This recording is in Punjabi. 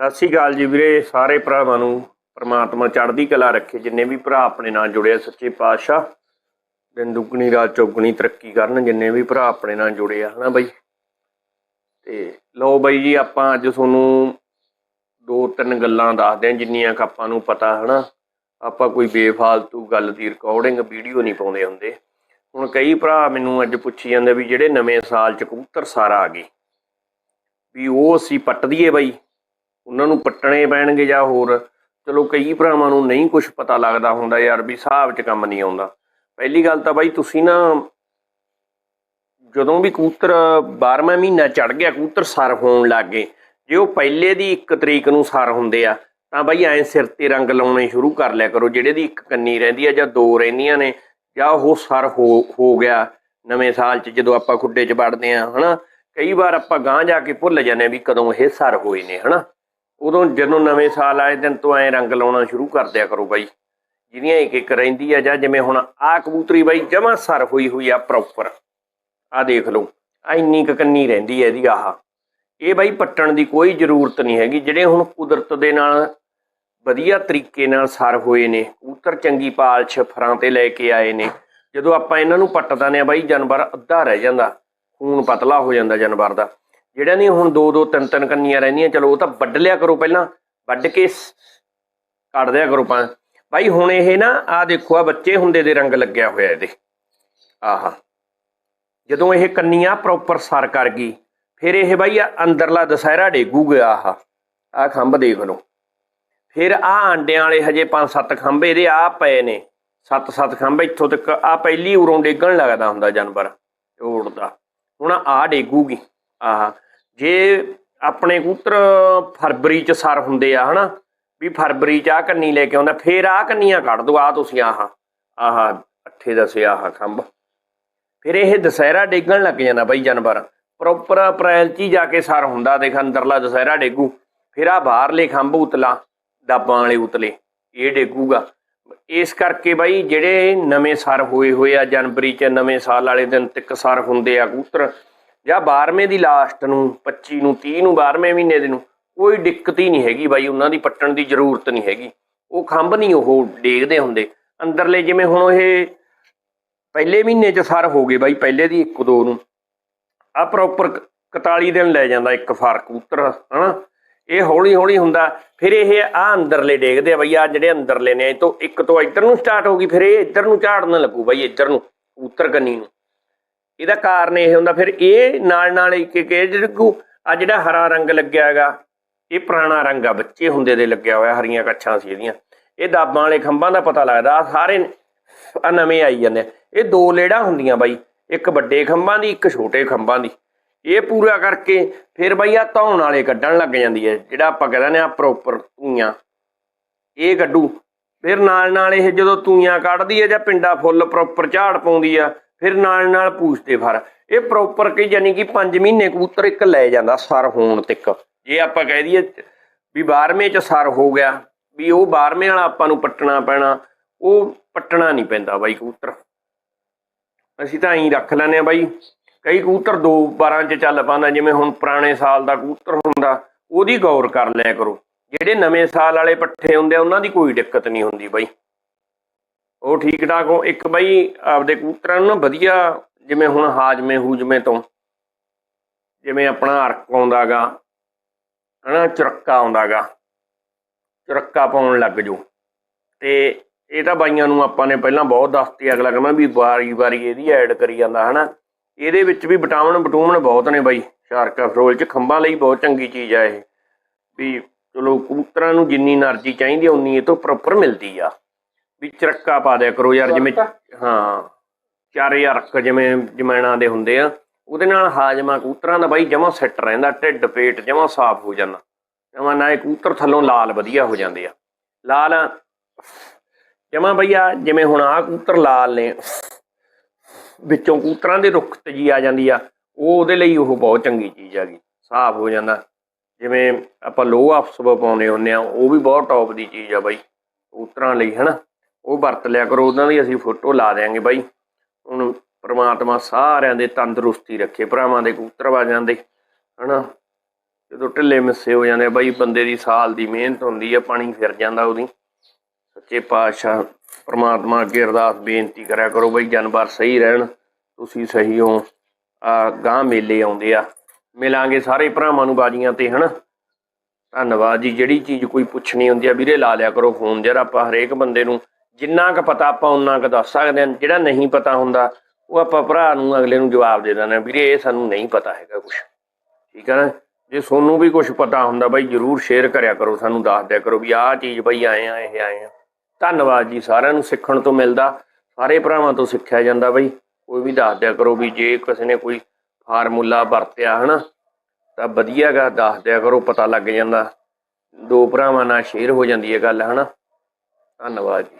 ਸਤਿ ਸ਼੍ਰੀ ਅਕਾਲ ਜੀ ਵੀਰੇ, ਸਾਰੇ ਭਰਾਵਾਂ ਨੂੰ ਪਰਮਾਤਮਾ ਚੜ੍ਹਦੀ ਕਲਾ ਰੱਖੇ, ਜਿੰਨੇ ਵੀ ਭਰਾ ਆਪਣੇ ਨਾਲ ਜੁੜੇ ਆ, ਸੱਚੇ ਪਾਤਸ਼ਾਹ। ਦਿਨ ਦੁੱਗਣੀ, ਰਾਤ ਚੌਗਣੀ ਤਰੱਕੀ ਕਰਨ, ਜਿੰਨੇ ਵੀ ਭਰਾ ਆਪਣੇ ਨਾਲ ਜੁੜੇ ਆ, ਹਨਾ ਬਾਈ? ਤੇ ਲਓ ਬਾਈ ਜੀ, ਆਪਾਂ ਅੱਜ ਤੁਹਾਨੂੰ ਦੋ ਤਿੰਨ ਗੱਲਾਂ ਦੱਸਦੇ ਹਾਂ ਜਿੰਨੀਆਂ ਕੁ ਆਪਾਂ ਨੂੰ ਪਤਾ, ਹਨਾ? ਆਪਾਂ ਕੋਈ ਬੇਫਾਲਤੂ ਗੱਲ ਦੀ ਰਿਕਾਰਡਿੰਗ ਵੀਡੀਓ ਨਹੀਂ ਪਾਉਂਦੇ ਹੁੰਦੇ। ਹੁਣ ਕਈ ਭਰਾ ਮੈਨੂੰ ਅੱਜ ਪੁੱਛੀ ਜਾਂਦੇ ਵੀ ਜਿਹੜੇ ਨਵੇਂ ਸਾਲ ਚ ਕਬੂਤਰ ਸਾਰਾ ਆ ਗਏ। ਵੀ ਉਹ ਅਸੀਂ ਪੱਟ ਦਈਏ ਬਾਈ? ਉਹਨਾਂ ਨੂੰ ਪੱਟਣੇ ਪੈਣਗੇ ਜਾਂ ਹੋਰ। ਚਲੋ ਕਈ ਭਰਾਵਾਂ ਨੂੰ ਨਹੀਂ ਕੁਝ ਪਤਾ ਲੱਗਦਾ ਹੁੰਦਾ ਯਾਰ ਵੀ ਹਿਸਾਬ 'ਚ ਕੰਮ ਨਹੀਂ ਆਉਂਦਾ। ਪਹਿਲੀ ਗੱਲ ਤਾਂ ਬਾਈ ਤੁਸੀਂ ਨਾ ਜਦੋਂ ਵੀ ਕਬੂਤਰ 12ਵਾਂ ਮਹੀਨਾ ਚੜ ਗਿਆ, ਕਬੂਤਰ ਸਰ ਹੋਣ ਲੱਗ ਗਏ। ਜੇ ਉਹ ਪਹਿਲੇ ਦੀ 1 ਤਰੀਕ ਨੂੰ ਸਰ ਹੁੰਦੇ ਆ, ਤਾਂ ਬਾਈ ਐਂ ਸਿਰ ਤੇ ਰੰਗ ਲਾਉਣੇ ਸ਼ੁਰੂ ਕਰ ਲਿਆ ਕਰੋ। ਜਿਹੜੇ ਦੀ ਇੱਕ ਕੰਨੀ ਰਹਿੰਦੀ ਆ ਜਾਂ ਦੋ ਰਹਿੰਦੀਆਂ ਨੇ, ਜਾਂ ਉਹ ਸਰ ਹੋ ਹੋ ਗਿਆ ਨਵੇਂ ਸਾਲ 'ਚ ਜਦੋਂ ਆਪਾਂ ਖੁੱਡੇ 'ਚ ਵੜਦੇ ਆ, ਹਨਾ? ਕਈ ਵਾਰ ਆਪਾਂ ਗਾਂਹ ਜਾ ਕੇ ਭੁੱਲ ਜਾਂਦੇ ਹਾਂ ਵੀ ਕਦੋਂ ਇਹ ਸਰ ਹੋਏ ਨੇ, ਹਨਾ? ਉਦੋਂ ਜਦੋਂ ਨਵੇਂ ਸਾਲ ਆਏ, ਦਿਨ ਤੋਂ ਐ ਰੰਗ ਲਾਉਣਾ ਸ਼ੁਰੂ ਕਰ ਦਿਆ ਕਰੋ ਬਾਈ। ਜਿਹਦੀਆਂ ਇੱਕ ਇੱਕ ਰਹਿੰਦੀ ਆ ਜਾਂ ਜਿਵੇਂ ਹੁਣ ਆ ਕਬੂਤਰੀ ਬਾਈ, ਜਮਾ ਸਰ ਹੋਈ ਹੋਈ ਆ ਪ੍ਰੋਪਰ ਆ ਦੇਖ ਲਓ ਆ ਇੰਨੀ ਕੁ ਕੰਨੀ ਰਹਿੰਦੀ ਐ ਇਹਦੀ ਆਹ। ਇਹ ਬਾਈ ਪੱਟਣ ਦੀ ਕੋਈ ਜ਼ਰੂਰਤ ਨਹੀਂ ਹੈਗੀ, ਜਿਹੜੇ ਹੁਣ ਕੁਦਰਤ ਦੇ ਨਾਲ ਵਧੀਆ ਤਰੀਕੇ ਨਾਲ ਸਰ ਹੋਏ ਨੇ, ਕਬੂਤਰ ਚੰਗੀ ਪਾਲਛ ਫਰਾਂ ਤੇ ਲੈ ਕੇ ਆਏ ਨੇ। ਜਦੋਂ ਆਪਾਂ ਇਹਨਾਂ ਨੂੰ ਪੱਟ ਦਿੰਦੇ ਆ ਬਾਈ, ਜਾਨਵਰ ਅੱਧਾ ਰਹਿ ਜਾਂਦਾ, ਖੂਨ ਪਤਲਾ ਹੋ ਜਾਂਦਾ ਜਾਨਵਰ ਦਾ। ਜਿਹੜਾ ਨਹੀਂ ਹੁਣ ਦੋ ਦੋ ਤਿੰਨ ਤਿੰਨ ਕੰਨੀਆਂ ਰਹਿੰਦੀਆਂ, ਚਲੋ ਉਹ ਤਾਂ ਵੱਢ ਲਿਆ ਕਰੋ ਪਹਿਲਾਂ, ਵੱਢ ਕੇ ਕੱਢ ਦਿਆ ਕਰੋ ਪਾ ਬਾਈ ਹੁਣ ਇਹ ਨਾ ਆ ਦੇਖੋ ਆ ਬੱਚੇ ਹੁੰਦੇ ਦੇ ਰੰਗ ਲੱਗਿਆ ਹੋਇਆ ਇਹਦੇ। ਆਹਾ। ਜਦੋਂ ਇਹ ਕੰਨੀਆਂ ਪ੍ਰੋਪਰ ਸਰ ਕਰ ਗਈ, ਫਿਰ ਇਹ ਬਾਈ ਆ ਅੰਦਰਲਾ ਦਸਹਿਰਾ ਡੇਗੂਗਾ ਆਹ। ਆ ਖੰਭ ਦੇਖ ਲਓ। ਫਿਰ ਆ ਆਂਡਿਆਂ ਵਾਲੇ ਹਜੇ ਪੰਜ ਸੱਤ ਖੰਭ ਇਹਦੇ ਆ ਪਏ ਨੇ। ਸੱਤ ਸੱਤ ਖੰਭ ਇੱਥੋਂ ਤੱਕ ਆ ਪਹਿਲੀ ਉਰੋਂ ਡੇਗਣ ਲੱਗਦਾ ਹੁੰਦਾ ਜਾਨਵਰ ਉੜਦਾ ਹੁਣ ਆ ਡੇਗੂਗੀ। ਆਹ, ਜੇ ਆਪਣੇ ਕਬੂਤਰ ਫਰਵਰੀ ਚ ਸਰ ਹੁੰਦੇ ਆ, ਹਨਾ? ਵੀ ਫਰਵਰੀ ਚ ਆ ਕੰਨੀ ਲੈ ਕੇ ਆਉਂਦਾ, ਫੇਰ ਆ ਕੰਨੀਆਂ ਕੱਢ ਦੋ ਆ ਤੁਸੀਂ ਆਹ ਆਹ ਅੱਠੇ ਦਸੇ ਆਹ ਖੰਭ। ਫਿਰ ਇਹ ਦਸਹਿਰਾ ਡੇਗਣ ਲੱਗ ਜਾਂਦਾ ਬਾਈ ਜਾਨਵਰ। ਪ੍ਰੋਪਰ ਅਪ੍ਰੈਲ ਚ ਹੀ ਜਾ ਕੇ ਸਰ ਹੁੰਦਾ, ਦੇਖ ਅੰਦਰਲਾ ਦਸਹਿਰਾ ਡੇਗੂ। ਫਿਰ ਆ ਬਾਹਰਲੇ ਖੰਭ ਉਤਲਾ, ਡਾਬਾਂ ਵਾਲੇ ਉਤਲੇ, ਇਹ ਡੇਗੂਗਾ। ਇਸ ਕਰਕੇ ਬਾਈ ਜਿਹੜੇ ਨਵੇਂ ਸਰ ਹੋਏ ਹੋਏ ਆ, ਜਨਵਰੀ ਚ ਨਵੇਂ ਸਾਲ ਵਾਲੇ ਦਿਨ ਤੱਕ ਸਰ ਹੁੰਦੇ ਆ ਕਬੂਤਰ ਜਾਂ 12ਵੇਂ ਦੀ ਲਾਸਟ ਨੂੰ 25 ਨੂੰ 30 ਨੂੰ 12ਵੇਂ ਮਹੀਨੇ ਦੇ ਨੂੰ, ਕੋਈ ਦਿੱਕਤ ਹੀ ਨਹੀਂ ਹੈਗੀ ਬਾਈ, ਉਹਨਾਂ ਦੀ ਪੱਟਣ ਦੀ ਜ਼ਰੂਰਤ ਨਹੀਂ ਹੈਗੀ। ਉਹ ਖੰਭ ਨਹੀਂ ਉਹ ਡੇਗਦੇ ਹੁੰਦੇ। ਅੰਦਰਲੇ ਜਿਵੇਂ ਹੁਣ ਇਹ ਪਹਿਲੇ ਮਹੀਨੇ ਚ ਸਰ ਹੋ ਗਏ ਬਾਈ, ਪਹਿਲੇ ਦੀ 1 2 ਨੂੰ। ਆ ਪ੍ਰੋਪਰ 41 ਦਿਨ ਲੈ ਜਾਂਦਾ ਇੱਕ ਫਰ ਕਬੂਤਰ ਹਨਾ? ਇਹ ਹੌਲੀ ਹੌਲੀ ਹੁੰਦਾ। ਫਿਰ ਇਹ ਆ ਅੰਦਰਲੇ ਡੇਗਦੇ ਆ ਬਈ ਆ ਜਿਹੜੇ ਅੰਦਰਲੇ ਨੇ, ਇਹ ਤੋਂ ਇੱਕ ਤੋਂ ਇੱਧਰ ਨੂੰ ਸਟਾਰਟ ਹੋ ਗਈ, ਫਿਰ ਇਹ ਇੱਧਰ ਨੂੰ ਝਾੜਨ ਲੱਗੂ ਬਈ, ਇੱਧਰ ਨੂੰ ਕਬੂਤਰ ਕੰਨੀ ਨੂੰ। ਇਹਦਾ ਕਾਰਨ ਇਹ ਹੁੰਦਾ, ਫਿਰ ਇਹ ਨਾਲ ਨਾਲ ਇੱਕ ਇੱਕ ਇਹ ਜਿਹੜਾ ਆ ਜਿਹੜਾ ਹਰਾ ਰੰਗ ਲੱਗਿਆ ਹੈਗਾ, ਇਹ ਪੁਰਾਣਾ ਰੰਗ ਆ, ਬੱਚੇ ਹੁੰਦੇ ਦੇ ਲੱਗਿਆ ਹੋਇਆ, ਹਰੀਆਂ ਕੱਛਾਂ ਸੀ ਇਹਦੀਆਂ। ਇਹ ਦਾਬਾਂ ਵਾਲੇ ਖੰਭਾਂ ਦਾ ਪਤਾ ਲੱਗਦਾ ਆ ਸਾਰੇ ਆ ਨਵੇਂ ਆਈ ਜਾਂਦੇ ਆ। ਇਹ ਦੋ ਲੇੜਾ ਹੁੰਦੀਆਂ ਬਾਈ, ਇੱਕ ਵੱਡੇ ਖੰਭਾਂ ਦੀ, ਇੱਕ ਛੋਟੇ ਖੰਭਾਂ ਦੀ। ਇਹ ਪੂਰਾ ਕਰਕੇ ਫਿਰ ਬਾਈ ਆ ਧੌਣ ਵਾਲੇ ਕੱਢਣ ਲੱਗ ਜਾਂਦੀ ਹੈ, ਜਿਹੜਾ ਆਪਾਂ ਕਹਿੰਦੇ ਨੇ ਆ ਪ੍ਰੋਪਰ ਧੂਈਆਂ ਇਹ ਕੱਢੂ, ਫਿਰ ਨਾਲ ਨਾਲ ਇਹ ਜਦੋਂ ਤੂਈਆਂ ਕੱਢਦੀ ਹੈ ਜਾਂ ਪਿੰਡਾ ਫੁੱਲ ਪ੍ਰੋਪਰ ਝਾੜ ਪਾਉਂਦੀ ਆ ਫਿਰ ਨਾਲ ਨਾਲ ਪੂਛਦੇ ਫਰ। ਇਹ ਪ੍ਰੋਪਰ ਕਿ ਯਾਨੀ ਕਿ 5 ਮਹੀਨੇ ਕਬੂਤਰ ਇੱਕ ਲੈ ਜਾਂਦਾ ਸਰ ਹੋਣ ਤੱਕ। ਜੇ ਆਪਾਂ ਕਹਿ ਦਈਏ ਵੀ 12ਵੇਂ ਚ ਸਰ ਹੋ ਗਿਆ, ਵੀ ਉਹ 12ਵੇਂ ਵਾਲਾ ਆਪਾਂ ਨੂੰ ਪੱਟਣਾ ਪੈਣਾ, ਉਹ ਪੱਟਣਾ ਨਹੀਂ ਪੈਂਦਾ ਬਾਈ ਕਬੂਤਰ। ਅਸੀਂ ਤਾਂ ਐਂ ਰੱਖ ਲੈਂਦੇ ਆ ਬਾਈ, ਕਈ ਕਬੂਤਰ ਦੋ 12 ਚ ਚੱਲ ਪਾਉਂਦਾ ਜਿਵੇਂ ਹੁਣ ਪੁਰਾਣੇ ਸਾਲ ਦਾ ਕਬੂਤਰ ਹੁੰਦਾ, ਉਹਦੀ ਗੌਰ ਕਰ ਲਿਆ ਕਰੋ। ਜਿਹੜੇ ਨਵੇਂ ਸਾਲ ਵਾਲੇ ਪੱਠੇ ਹੁੰਦੇ ਆ, ਉਹਨਾਂ ਦੀ ਕੋਈ ਦਿੱਕਤ ਨਹੀਂ ਹੁੰਦੀ ਬਾਈ। ਉਹ ਠੀਕ ਠਾਕ ਹੋ ਇੱਕ ਬਾਈ ਆਪਦੇ ਕਬੂਤਰਾਂ ਨੂੰ ਨਾ ਵਧੀਆ ਜਿਵੇਂ ਹੁਣ ਹਾਜਮੇ ਹੂਜਮੇ ਤੋਂ, ਜਿਵੇਂ ਆਪਣਾ ਅਰਕ ਆਉਂਦਾਗਾ, ਹਨਾ, ਚੁਰੱਕਾ ਆਉਂਦਾਗਾ, ਚੁਰੱਕਾ ਪਾਉਣ ਲੱਗ ਜੋ ਤੇ ਇਹ ਤਾਂ ਬਾਈਆਂ ਨੂੰ ਆਪਾਂ ਨੇ ਪਹਿਲਾਂ ਬਹੁਤ ਦੱਸਤੀ, ਅਗਲਾ ਕਹਿੰਦਾ ਵੀ ਵਾਰੀ-ਵਾਰੀ ਇਹਦੀ ਐਡ ਕਰੀ ਜਾਂਦਾ, ਹਨਾ। ਇਹਦੇ ਵਿੱਚ ਵੀ ਵਿਟਾਮਿਨ ਵਿਟੂਮਿਨ ਬਹੁਤ ਨੇ ਬਾਈ, ਸ਼ਾਰਕਾ ਫਰੋਲ ਚ, ਖੰਭਾਂ ਲਈ ਬਹੁਤ ਚੰਗੀ ਚੀਜ਼ ਆ ਇਹ। ਵੀ ਚਲੋ ਕਬੂਤਰਾਂ ਨੂੰ ਜਿੰਨੀ એનર્ਜੀ ਚਾਹੀਦੀ ਹੈ ਉਨੀ ਇਹ ਤੋਂ ਪ੍ਰੋਪਰ ਮਿਲਦੀ ਆ। ਵੀ ਚਰੱਕਾ ਪਾ ਦਿਆ ਕਰੋ ਯਾਰ ਜਿਵੇਂ ਹਾਂ ਚਾਰੇ ਅਰਕ ਜਿਵੇਂ ਜਮੈਣਾ ਦੇ ਹੁੰਦੇ ਆ। ਉਹਦੇ ਨਾਲ ਹਾਜਮਾ ਕਬੂਤਰਾਂ ਦਾ ਬਾਈ ਜਮਾ ਸੈੱਟ ਰਹਿੰਦਾ ਢਿੱਡ ਪੇਟ ਜਮਾ ਸਾਫ਼ ਹੋ ਜਾਂਦਾ। ਜਮਾ ਨਾ ਇਹ ਕਬੂਤਰ ਥੱਲੋਂ ਲਾਲ ਵਧੀਆ ਹੋ ਜਾਂਦੇ ਆ। ਲਾਲ ਜਮਾ ਭਈਆ ਜਿਵੇਂ ਹੁਣ ਆ ਕਬੂਤਰ ਲਾਲ ਨੇ ਵਿੱਚੋਂ ਕਬੂਤਰਾਂ ਦੇ ਰੁੱਖ ਤੇ ਜੀ ਆ ਜਾਂਦੀ ਆ ਉਹ ਉਹਦੇ ਲਈ ਉਹ ਬਹੁਤ ਚੰਗੀ ਚੀਜ਼ ਹੈਗੀ ਸਾਫ਼ ਹੋ ਜਾਂਦਾ। ਜਿਵੇਂ ਆਪਾਂ ਲੋ ਅਫਸਬ ਪਾਉਨੇ ਹੁੰਨੇ ਆ ਉਹ ਵੀ ਬਹੁਤ ਟੌਪ ਦੀ ਚੀਜ਼ ਆ ਬਾਈ ਕਬੂਤਰਾਂ ਲਈ ਹਨਾ? ਉਹ ਵਰਤ ਲਿਆ ਕਰੋ, ਉਹਨਾਂ ਦੀ ਅਸੀਂ ਫੋਟੋ ਲਾ ਦੇਾਂਗੇ ਬਾਈ। ਹੁਣ ਪ੍ਰਮਾਤਮਾ ਸਾਰਿਆਂ ਦੇ ਤੰਦਰੁਸਤੀ ਰੱਖੇ, ਭਰਾਵਾਂ ਦੇ ਕਬੂਤਰਬਾਜ਼ਾਂ ਦੇ, ਹਨਾ? ਜਦੋਂ ਢਿੱਲੇ ਮਿੱਸੇ ਹੋ ਜਾਂਦੇ ਬਾਈ, ਬੰਦੇ ਦੀ ਸਾਲ ਦੀ ਮਿਹਨਤ ਹੁੰਦੀ ਆ, ਪਾਣੀ ਫਿਰ ਜਾਂਦਾ ਉਹਦੀ। ਸੱਚੇ ਪਾਤਸ਼ਾਹ ਪ੍ਰਮਾਤਮਾ ਅੱਗੇ ਅਰਦਾਸ ਬੇਨਤੀ ਕਰਿਆ ਕਰੋ ਬਈ, ਜਾਨਵਰ ਸਹੀ ਰਹਿਣ, ਤੁਸੀਂ ਸਹੀ ਹੋ। ਆ ਗਾਂ ਮੇਲੇ ਆਉਂਦੇ ਆ, ਮਿਲਾਂਗੇ ਸਾਰੇ ਭਰਾਵਾਂ ਨੂੰ ਬਾਜੀਆਂ ਤੇ, ਹਨਾ? ਧੰਨਵਾਦ ਜੀ, ਜਿਹੜੀ ਚੀਜ਼ ਕੋਈ ਪੁੱਛਣੀ ਹੁੰਦੀ ਆ, ਵੀਰੇ ਲਾ ਲਿਆ ਕਰੋ ਫੋਨ ਜਿਹੜਾ ਆਪਾਂ ਹਰੇਕ ਬੰਦੇ ਨੂੰ। ਜਿੰਨਾ ਕੁ ਪਤਾ ਆਪਾਂ ਉਨਾ ਕੁ ਦੱਸ ਸਕਦੇ ਹਾਂ, ਜਿਹੜਾ ਨਹੀਂ ਪਤਾ ਹੁੰਦਾ, ਉਹ ਆਪਾਂ ਭਰਾ ਨੂੰ ਅਗਲੇ ਨੂੰ ਜਵਾਬ ਦੇ ਦਿੰਦੇ ਹਾਂ, ਵੀਰੇ ਇਹ ਸਾਨੂੰ ਨਹੀਂ ਪਤਾ ਹੈਗਾ ਕੁਝ ਠੀਕ ਹੈ ਨਾ? ਜੇ ਤੁਹਾਨੂੰ ਵੀ ਕੁਝ ਪਤਾ ਹੁੰਦਾ ਬਾਈ, ਜਰੂਰ ਸ਼ੇਅਰ ਕਰਿਆ ਕਰੋ, ਸਾਨੂੰ ਦੱਸ ਦਿਆ ਕਰੋ ਵੀ ਆਹ ਚੀਜ਼ ਬਈ ਆਏ ਆ, ਇਹ ਆਏ ਆ। ਧੰਨਵਾਦ ਜੀ, ਸਾਰਿਆਂ ਨੂੰ ਸਿੱਖਣ ਤੋਂ ਮਿਲਦਾ, ਸਾਰੇ ਭਰਾਵਾਂ ਤੋਂ ਸਿੱਖਿਆ ਜਾਂਦਾ ਬਈ। ਕੋਈ ਵੀ ਦੱਸ ਦਿਆ ਕਰੋ ਵੀ ਜੇ ਕਿਸੇ ਨੇ ਕੋਈ ਫਾਰਮੂਲਾ ਵਰਤਿਆ, ਹਨਾ, ਤਾਂ ਵਧੀਆਗਾ ਦੱਸ ਦਿਆ ਕਰੋ, ਪਤਾ ਲੱਗ ਜਾਂਦਾ। ਦੋ ਭਰਾਵਾਂ ਨਾਲ ਸ਼ੇਅਰ ਹੋ ਜਾਂਦੀ ਹੈ ਗੱਲ, ਹਨਾ। ਧੰਨਵਾਦ ਜੀ।